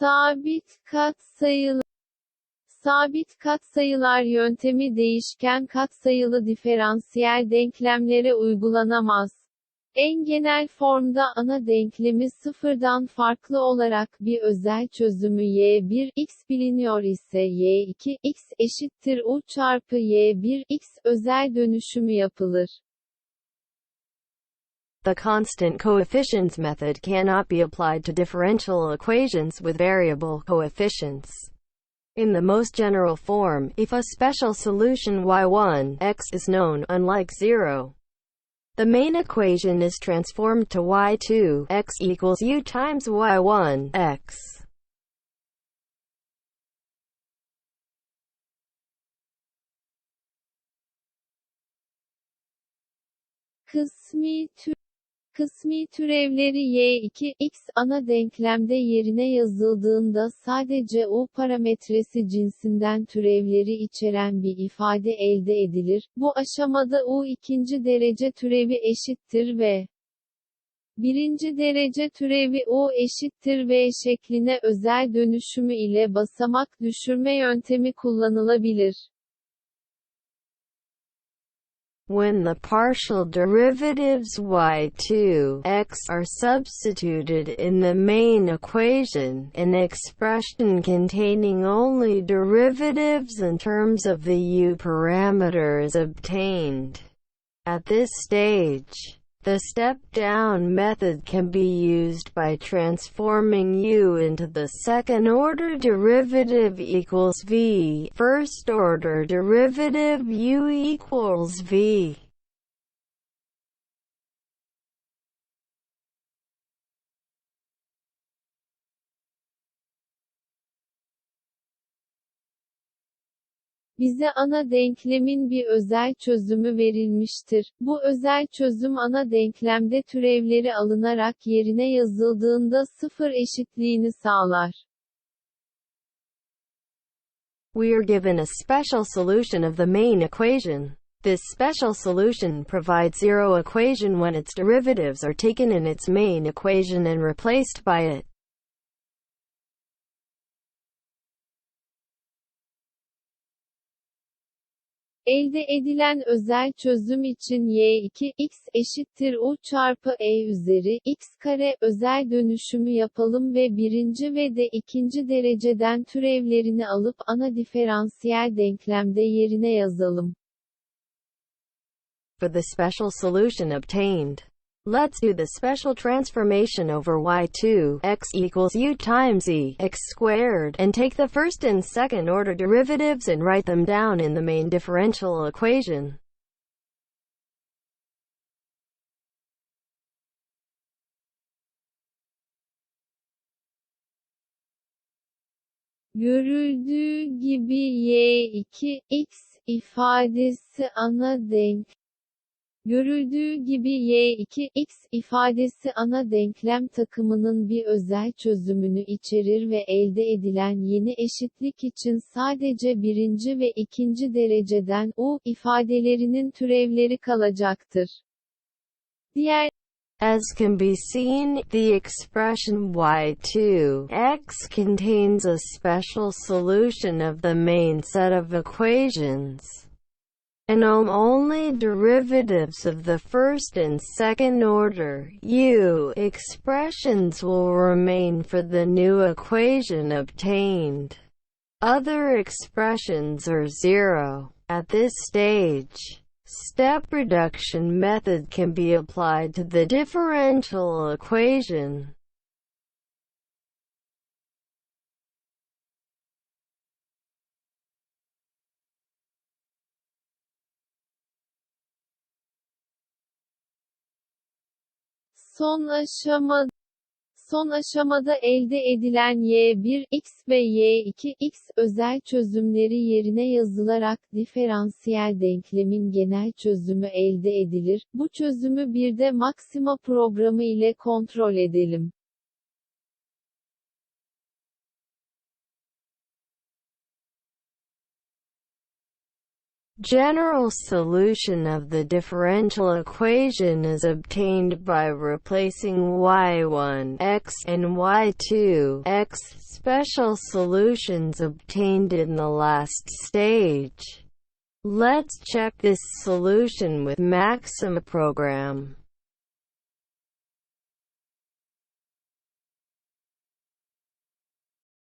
Sabit katsayılı Sabit katsayılar yöntemi değişken katsayılı diferansiyel denklemlere uygulanamaz. En genel formda ana denklemi sıfırdan farklı olarak bir özel çözümü y1 x biliniyor ise y2 x eşittir u çarpı y1 x özel dönüşümü yapılır. The constant coefficients method cannot be applied to differential equations with variable coefficients. In the most general form, if a special solution y1 x is known, unlike 0, the main equation is transformed to y2 x equals u times y1 x. Kısmi Kısmi türevleri y2 x ana denklemde yerine yazıldığında sadece u parametresi cinsinden türevleri içeren bir ifade elde edilir. Bu aşamada u ikinci derece türevi eşittir v. Birinci derece türevi u eşittir v şekline özel dönüşümü ile basamak düşürme yöntemi kullanılabilir. When the partial derivatives y2 x are substituted in the main equation, an expression containing only derivatives in terms of the u parameter is obtained. At this stage, the step-down method can be used by transforming u into the second-order derivative equals v, first-order derivative u equals v. Bize ana denklemin bir özel çözümü verilmiştir. Bu özel çözüm ana denklemde türevleri alınarak yerine yazıldığında sıfır eşitliğini sağlar. We are given a special solution of the main equation. This special solution provides zero equation when its derivatives are taken in its main equation and replaced by it. Elde edilen özel çözüm için y2 x eşittir u çarpı e üzeri x kare özel dönüşümü yapalım ve birinci ve de ikinci dereceden türevlerini alıp ana diferansiyel denklemde yerine yazalım. For the special solution obtained, let's do the special transformation over y2 x equals u times e x squared and take the first and second order derivatives and write them down in the main differential equation. Görüldüğü gibi y2 x ifadesi ana denk Görüldüğü gibi y2 x ifadesi ana denklem takımının bir özel çözümünü içerir ve elde edilen yeni eşitlik için sadece birinci ve ikinci dereceden u ifadelerinin türevleri kalacaktır. Diğer As can be seen, the expression y2 x contains a special solution of the main set of equations. And only derivatives of the first and second order u expressions will remain for the new equation obtained. Other expressions are zero. At this stage, step reduction method can be applied to the differential equation. Son aşama Son aşamada elde edilen y1 x ve y2 x özel çözümleri yerine yazılarak diferansiyel denklemin genel çözümü elde edilir. Bu çözümü bir de maksima programı ile kontrol edelim. General solution of the differential equation is obtained by replacing y1 x and y2 x special solutions obtained in the last stage. Let's check this solution with Maxima program.